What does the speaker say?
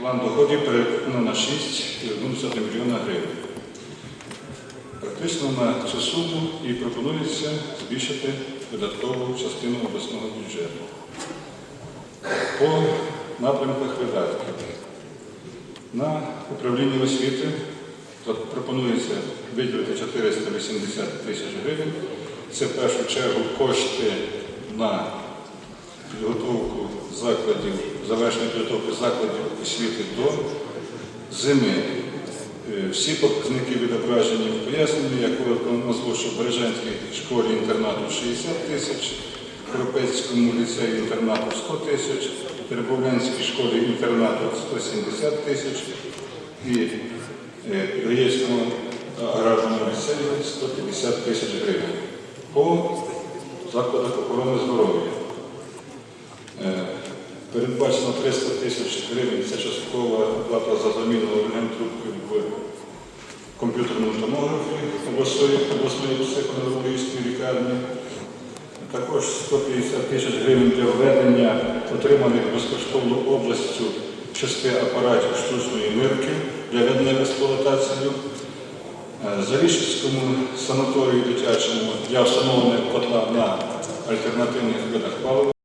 План доходів переконано на 6,1 мільйона гривень. Практично на цю суму і пропонується збільшити видаткову частину обласного бюджету. По напрямках видатків. На управління освіти пропонується виділити 480 тисяч гривень. Це в першу чергу кошти на підготовку закладів, завершення підготовки закладів освіти до зими. Е, Всі показники відображені в поясненні, як назву, що в Бережанській школі інтернату 60 тисяч, в Європейському ліцеї інтернату 100 тисяч, в школі інтернату 170 тисяч і е, Гаєцькому аграрному ліцеї 150 тисяч гривень. По закладах охорони здоров'я. Е, Передбачено 300 тисяч гривень. Це часткова плата за заміну рентгентрубки в комп'ютерному томографі обласної, обласної психоневрологічної лікарні. Також 150 тисяч гривень для введення отриманих безкоштовно областю шести апаратів штучної нирки для введення в експлуатацію. Е, Зарічському санаторію дитячому для встановлення котла на альтернативних видах палива.